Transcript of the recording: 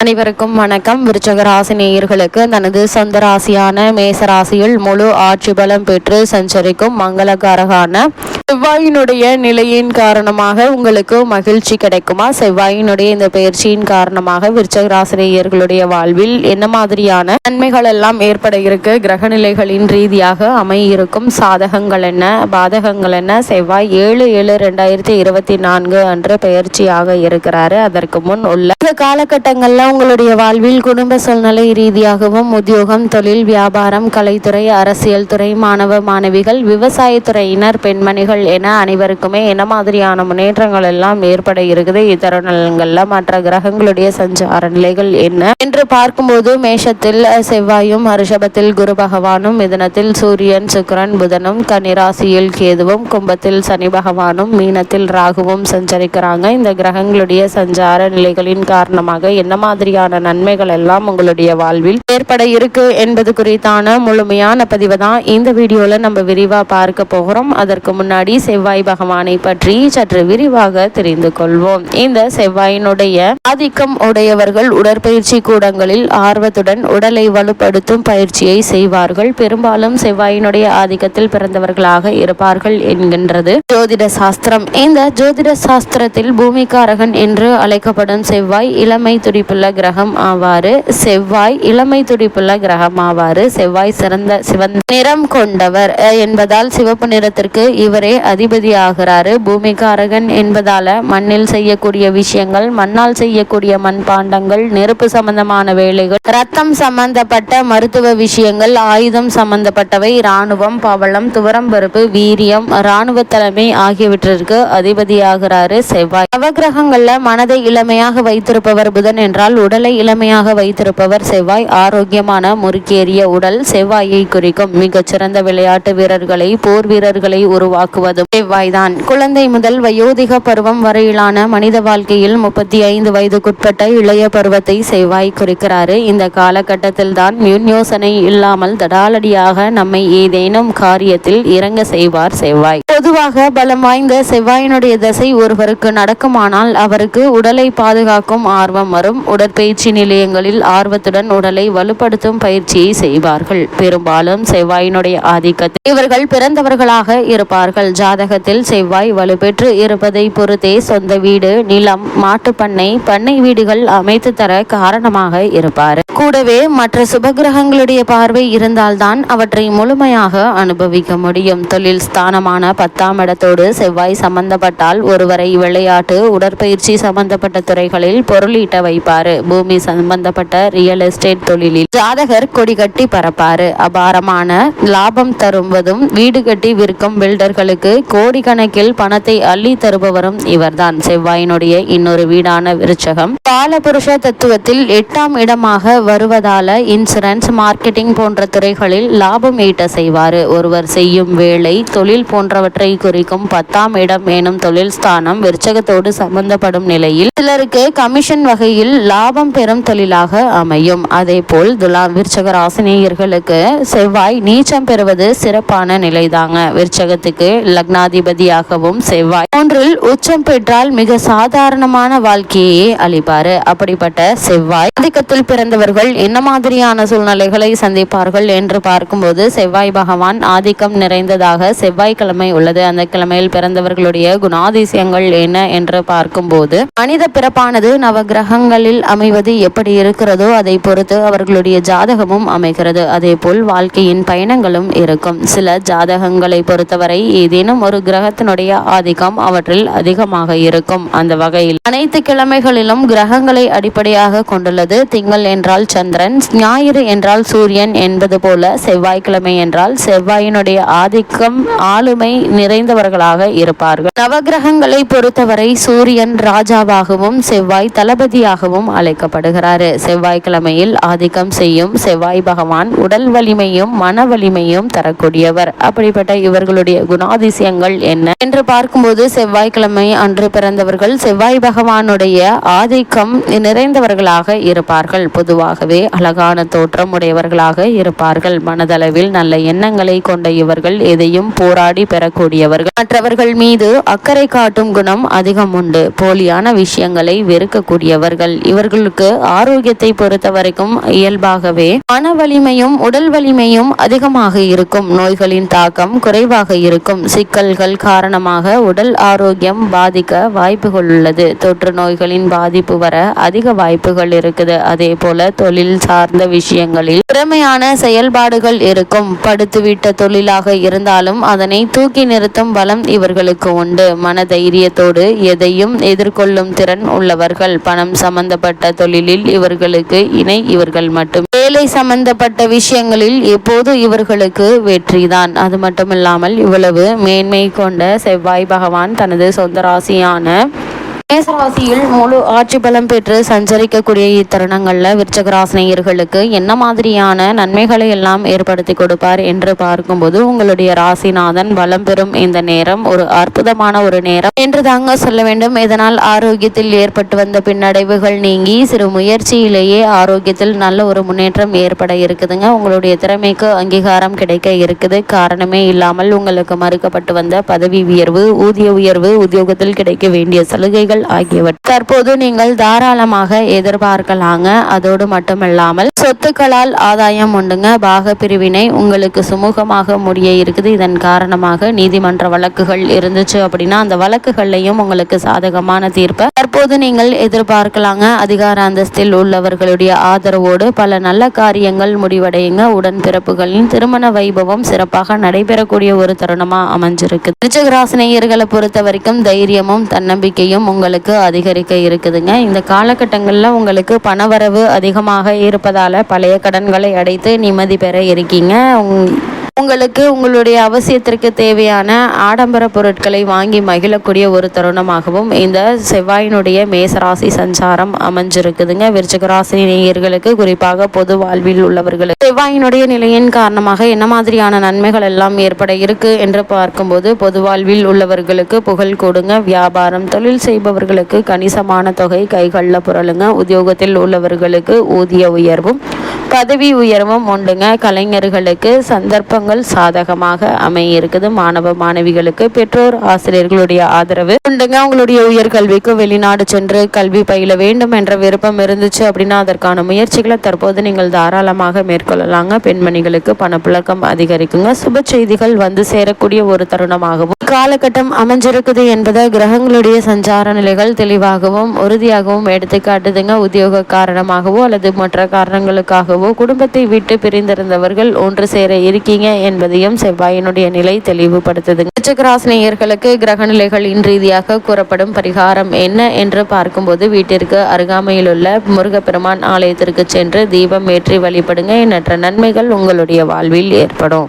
அனைவருக்கும் வணக்கம். விருச்சக நேயர்களுக்கு தனது சொந்த ராசியான மேச ராசியில் முழு ஆட்சி பலம் பெற்று சஞ்சரிக்கும் மங்களகாரகான செவ்வாயினுடைய நிலையின் காரணமாக உங்களுக்கு மகிழ்ச்சி கிடைக்குமா? செவ்வாயினுடைய இந்த பயிற்சியின் காரணமாக விருச்சகராசிரியர்களுடைய வாழ்வில் என்ன மாதிரியான நன்மைகள் எல்லாம் ஏற்பட இருக்கு? கிரக நிலைகளின் ரீதியாக அமையிருக்கும் சாதகங்கள் என்ன? பாதகங்கள் என்ன? செவ்வாய் ஏழு ஏழு ரெண்டாயிரத்தி இருபத்தி நான்கு அன்று பயிற்சியாக இருக்கிறாரு. அதற்கு முன் உள்ள இந்த காலகட்டங்கள்ல உங்களுடைய வாழ்வில் குடும்ப சூழ்நிலை ரீதியாகவும் உத்தியோகம் தொழில் வியாபாரம் கலைத்துறை அரசியல் துறை மாணவ மாணவிகள் விவசாயத்துறையினர் பெண்மணிகள் என அனைவருக்குமே என்ன மாதிரியான முன்னேற்றங்கள் எல்லாம் ஏற்பட இருக்குது? இத்தருணங்கள்ல மற்ற கிரகங்களுடைய சஞ்சார நிலைகள் என்ன? என்று பார்க்கும்போது மேஷத்தில் செவ்வாயும் ரிஷபத்தில் குரு பகவானும் மிதனத்தில் சூரியன் சுக்கிரன் புதனும் கன்னிராசியில் கேதுவும் கும்பத்தில் சனி பகவானும் மீனத்தில் ராகுவும் சஞ்சரிக்கிறாங்க. இந்த கிரகங்களுடைய சஞ்சார நிலைகளின் காரணமாக என்ன மாதிரியான நன்மைகள் எல்லாம் உங்களுடைய வாழ்வில் ஏற்பட இருக்கு என்பது குறித்தான முழுமையான பதிவு தான் இந்த வீடியோல நம்ம விரிவா பார்க்க போகிறோம். அதற்கு முன்னாடி செவ்வாய் பகவானை பற்றி சற்று விரிவாக தெரிந்து கொள்வோம். இந்த செவ்வாயினுடைய ஆதிக்கம் உடையவர்கள் உடற்பயிற்சி கூடங்களில் ஆர்வத்துடன் உடலை வலுப்படுத்தும் பயிற்சியை செய்வார்கள். பெரும்பாலும் செவ்வாயினுடைய ஆதிக்கத்தில் பிறந்தவர்களாக இருப்பார்கள் என்கின்றது. ஜோதிட சாஸ்திரம். இந்த ஜோதிட சாஸ்திரத்தில் பூமிகாரகன் என்று அழைக்கப்படும் செவ்வாய் இளமை துடிப்புள்ள கிரகம் ஆவாறு. செவ்வாய் இளமை துடிப்புள்ள கிரகம் ஆவாறு. செவ்வாய் சிறந்த சிவந்த நிறம் கொண்டவர். என்பதால் சிவப்பு நிறத்திற்கு இவரே அதிபதி ஆகிறாரு பூமிகாரகன் என்பதால மண்ணில் செய்யக்கூடிய விஷயங்கள் மண்ணால் செய்யக்கூடிய மண்பாண்டங்கள் நெருப்பு சம்பந்தமான வேலைகள் ரத்தம் சம்பந்தப்பட்ட மருத்துவ விஷயங்கள் ஆயுதம் சம்பந்தப்பட்டவை இராணுவம் பவளம் துவரம் பருப்பு வீரியம் இராணுவ தலைமை ஆகியவற்றிற்கு அதிபதியாகிறாரு செவ்வாய். நவகிரகங்கள்ல மனதை இளமையாக வைத்திருப்பவர் புதன் என்றால் உடலை இளமையாக வைத்திருப்பவர் செவ்வாய். ஆரோக்கியமான முறுக்கேறிய உடல் செவ்வாயை குறிக்கும் மிகச்சிறந்த விளையாட்டு வீரர்களை போர் வீரர்களை உருவாக்கும் உருவாக்குவதும் செவ்வாய்தான் குழந்தை முதல் வயோதிக பருவம் வரையிலான மனித வாழ்க்கையில் முப்பத்தி ஐந்து வயதுக்குட்பட்ட இளைய பருவத்தை செவ்வாய் குறிக்கிறாரு. இந்த காலகட்டத்தில் தான் யோசனை இல்லாமல் தடாலடியாக நம்மை ஏதேனும் காரியத்தில் இறங்க செய்வார் செவ்வாய். பொதுவாக பலம் வாய்ந்த செவ்வாயினுடைய தசை ஒருவருக்கு நடக்குமானால் அவருக்கு உடலை பாதுகாக்கும் ஆர்வம் வரும். உடற்பயிற்சி நிலையங்களில் ஆர்வத்துடன் உடலை வலுப்படுத்தும் பயிற்சியை செய்வார்கள். பெரும்பாலும் செவ்வாயினுடைய ஆதிக்கத்தில் இவர்கள் பிறந்தவர்களாக இருப்பார்கள். ஜாதகத்தில் செவ்வாய் வலுப்பெற்று இருப்பதை பொறுத்தே சொந்த வீடு நிலம் மாட்டுப்பண்ணை பண்ணை வீடுகள் அமைத்து தர காரணமாக இருப்பார். கூடவே மற்ற சுபகிரகங்களுடைய பார்வை இருந்தால்தான் அவற்றை முழுமையாக அனுபவிக்க முடியும். தொழில் ஸ்தானமான பத்தாம் இடத்தோடு செவ்வாய் சம்பந்தப்பட்டால் ஒருவரை விளையாட்டு உடற்பயிற்சி சம்பந்தப்பட்ட துறைகளில் பொருளீட்ட வைப்பாரு. பூமி சம்பந்தப்பட்ட ரியல் எஸ்டேட் தொழிலில் ஜாதகர் கொடி கட்டி பறப்பாரு. அபாரமான லாபம் தருவதும் வீடு கட்டி விற்கும் பில்டர்களுக்கு கோடிக்கணக்கில் பணத்தை அள்ளி தருபவரும் இவர்தான். செவ்வாயினுடைய இன்னொரு வீடான விருச்சகம். காலபுருஷ தத்துவத்தில் எட்டாம் இடமாக வருவதால இன்சூரன்ஸ் மார்க்கெட்டிங் போன்ற துறைகளில் லாபம் ஈட்ட செய்வாரு. ஒருவர் செய்யும் வேலை தொழில் போன்றவற்றை குறிக்கும் பத்தாம் இடம் எனும் தொழில் ஸ்தானம் விருச்சகத்தோடு சம்பந்தப்படும் நிலையில் சிலருக்கு கமிஷன் வகையில் லாபம் பெறும் தொழிலாக அமையும். அதே போல் துலாம் விருச்சக ராசினியர்களுக்கு செவ்வாய் நீச்சம் பெறுவது சிறப்பான நிலைதாங்க. விருச்சகத்துக்கு லக்னாதிபதியாகவும் செவ்வாய். ஒன்றில் உச்சம் பெற்றால் மிக சாதாரணமான வாழ்க்கையே அளிப்பாரு. அப்படிப்பட்ட செவ்வாய். ஆதிக்கத்தில் பிறந்தவர்கள் என்ன மாதிரியான சூழ்நிலைகளை சந்திப்பார்கள் என்று பார்க்கும்போது செவ்வாய் பகவான் ஆதிக்கம் நிறைந்ததாக செவ்வாய்க்கிழமை உள்ளது. அந்த கிழமையில் பிறந்தவர்களுடைய குணாதிசயங்கள் என்ன என்று பார்க்கும்போது மனித பிறப்பானது நவ கிரகங்களில் அமைவது எப்படி இருக்கிறதோ அதை பொறுத்து அவர்களுடைய ஜாதகமும் அமைகிறது. அதே போல் வாழ்க்கையின் பயணங்களும் இருக்கும். சில ஜாதகங்களை பொறுத்தவரை ஏதேனும் ஒரு கிரகத்தினுடைய ஆதிக்கம் அவற்றில் அதிகமாக இருக்கும். அந்த வகையில் அனைத்து கிழமைகளிலும் கிரகங்களை அடிப்படையாக கொண்டுள்ளது. திங்கள் என்றால் சந்திரன் ஞாயிறு என்றால் சூரியன் என்பது போல செவ்வாய்க்கிழமை என்றால் செவ்வாயினுடைய ஆதிக்கம் ஆளுமை நிறைந்தவர்களாக இருப்பார்கள். நவகிரகங்களை பொறுத்தவரை சூரியன் ராஜாவாகவும் செவ்வாய் தளபதியாகவும் அழைக்கப்படுகிறாரு. செவ்வாய்க்கிழமையில் ஆதிக்கம் செய்யும் செவ்வாய் பகவான் உடல் வலிமையும் மன வலிமையும் தரக்கூடியவர். அப்படிப்பட்ட இவர்களுடைய குணாதி விசேஷங்கள் என்ன? என்று பார்க்கும்போது செவ்வாய்க்கிழமை அன்று பிறந்தவர்கள் செவ்வாய் பகவானுடைய ஆதிக்கம் நிறைந்தவர்களாக இருப்பார்கள். பொதுவாகவே அழகான தோற்றம் உடையவர்களாக இருப்பார்கள். மனதளவில் நல்ல எண்ணங்களை கொண்ட இவர்கள் எதையும் போராடி பெறக்கூடியவர்கள். மற்றவர்கள் மீது அக்கறை காட்டும் குணம் அதிகம் உண்டு. போலியான விஷயங்களை வெறுக்கக்கூடியவர்கள். இவர்களுக்கு ஆரோக்கியத்தை பொறுத்த வரைக்கும் இயல்பாகவே மன வலிமையும் உடல் வலிமையும் அதிகமாக இருக்கும். நோய்களின் தாக்கம் குறைவாக இருக்கும். சிக்கல்கள் காரணமாக உடல் ஆரோக்கியம் பாதிக்க வாய்ப்புகள் உள்ளது தொற்று நோய்களின் பாதிப்பு வர அதிக வாய்ப்புகள் இருக்குது. அதே போல தொழில் சார்ந்த விஷயங்களில் திறமையான செயல்பாடுகள் இருக்கும். படுத்துவிட்ட தொழிலாக இருந்தாலும் அதனை தூக்கி நிறுத்தும் பலம் இவர்களுக்கு உண்டு. மன தைரியத்தோடு எதையும் எதிர்கொள்ளும் திறன் உள்ளவர்கள். பணம் சம்பந்தப்பட்ட தொழிலில் இவர்களுக்கு இணை இவர்கள் மட்டும். வேலை சம்பந்தப்பட்ட விஷயங்களில் எப்போது இவர்களுக்கு வெற்றிதான். அது மட்டுமில்லாமல் இவ்வளவு மேன்மை கொண்ட செவ்வாய் பகவான் தனது சொந்த ராசியான மேசராசியில் முழு ஆட்சி பலம் பெற்று சஞ்சரிக்கக்கூடிய இத்தருணங்களில் விருச்சகராசினியர்களுக்கு என்ன மாதிரியான நன்மைகளை எல்லாம் ஏற்படுத்தி கொடுப்பார் என்று பார்க்கும்போது உங்களுடைய ராசிநாதன் பலம் பெறும் இந்த நேரம் ஒரு அற்புதமான ஒரு நேரம். என்று தாங்க சொல்ல வேண்டும். இதனால் ஆரோக்கியத்தில் ஏற்பட்டு வந்த பின்னடைவுகள் நீங்கி சிறு முயற்சியிலேயே ஆரோக்கியத்தில் நல்ல ஒரு முன்னேற்றம் ஏற்பட இருக்குதுங்க. உங்களுடைய திறமைக்கு அங்கீகாரம் கிடைக்க இருக்குது. காரணமே இல்லாமல் உங்களுக்கு மறுக்கப்பட்டு வந்த பதவி உயர்வு ஊதிய உயர்வு உத்தியோகத்தில் கிடைக்க வேண்டிய சலுகைகள் ஆகியவற்றை தற்போது நீங்கள் தாராளமாக எதிர்பார்க்கலாங்க. அதோடு மட்டுமல்லாமல் சொத்துக்களால் ஆதாயம் உண்டுங்க. பாக பிரிவினை உங்களுக்கு சுமூகமாக முடிய இருக்குது. இதன் காரணமாக நீதிமன்ற வழக்குகள் இருந்துச்சு அப்படின்னா அந்த வழக்குகள்லையும் உங்களுக்கு சாதகமான தீர்ப்பை தற்போது நீங்கள் எதிர்பார்க்கலாங்க. அதிகார அந்தஸ்தில் உள்ளவர்களுடைய ஆதரவோடு பல நல்ல காரியங்கள் முடிவடையுங்க. உடன்பிறப்புகளின் திருமண வைபவம் சிறப்பாக நடைபெறக்கூடிய ஒரு தருணமா அமைஞ்சிருக்கு. ரிச்சகராசினியர்களை பொறுத்த வரைக்கும் தைரியமும் தன்னம்பிக்கையும் உங்கள் உங்களுக்கு அதிகரிக்க இருக்குதுங்க. இந்த காலகட்டங்களில் உங்களுக்கு பணவரவு அதிகமாக இருப்பதால் பழைய கடன்களை அடைத்து நிம்மதி பெற இருக்கீங்க. உங்களுக்கு உங்களுடைய அவசியத்திற்கு தேவையான ஆடம்பர பொருட்களை வாங்கி மகிழக்கூடிய ஒரு தருணமாகவும் இந்த செவ்வாயினுடைய மேசராசி சஞ்சாரம் அமைஞ்சிருக்குதுங்க. விருச்சகராசி நேயர்களுக்கு குறிப்பாக பொது வாழ்வில் உள்ளவர்களுக்கு செவ்வாயினுடைய நிலையின் காரணமாக என்ன மாதிரியான நன்மைகள் எல்லாம் ஏற்பட இருக்கு என்று பார்க்கும்போது பொது வாழ்வில் உள்ளவர்களுக்கு புகழ் கொடுங்க. வியாபாரம் தொழில் செய்பவர்களுக்கு கணிசமான தொகை கைகளில் புரளுங்க. உத்தியோகத்தில் உள்ளவர்களுக்கு ஊதிய உயர்வும். பதவி உயர்வும் உண்டுங்க. கலைஞர்களுக்கு சந்தர்ப்பங்கள் சாதகமாக அமைய இருக்குது மாணவ மாணவிகளுக்கு பெற்றோர் ஆசிரியர்களுடைய ஆதரவு உண்டுங்க. உங்களுடைய உயர்கல்விக்கு வெளிநாடு சென்று கல்வி பயில வேண்டும் என்ற விருப்பம் இருந்துச்சு அப்படின்னா அதற்கான முயற்சிகளை தற்போது நீங்கள் தாராளமாக மேற்கொள்ளலாங்க. பெண்மணிகளுக்கு பணப்புழக்கம் அதிகரிக்குங்க. சுப செய்திகள் வந்து சேரக்கூடிய ஒரு தருணமாகவும் காலகட்டம் அமைஞ்சிருக்குது என்பதை கிரகங்களுடைய சஞ்சார நிலைகள் தெளிவாகவும் உறுதியாகவும் எடுத்துக்காட்டுதுங்க. உத்தியோக காரணமாகவோ அல்லது மற்ற காரணங்களுக்காகவோ குடும்பத்தை விட்டு பிரிந்திருந்தவர்கள் ஒன்று சேர இருக்கீங்க என்பதையும் செவ்வாயினுடைய நிலை தெளிவுபடுத்துது. உச்சகராசினியர்களுக்கு கிரக நிலைகளின் ரீதியாக கூறப்படும் பரிகாரம் என்ன என்று பார்க்கும்போது வீட்டிற்கு அருகாமையில் உள்ள முருகப்பெருமான் ஆலயத்திற்கு சென்று தீபம் ஏற்றி வழிபடுங்க எண்ணற்ற நன்மைகள் உங்களுடைய வாழ்வில் ஏற்படும்.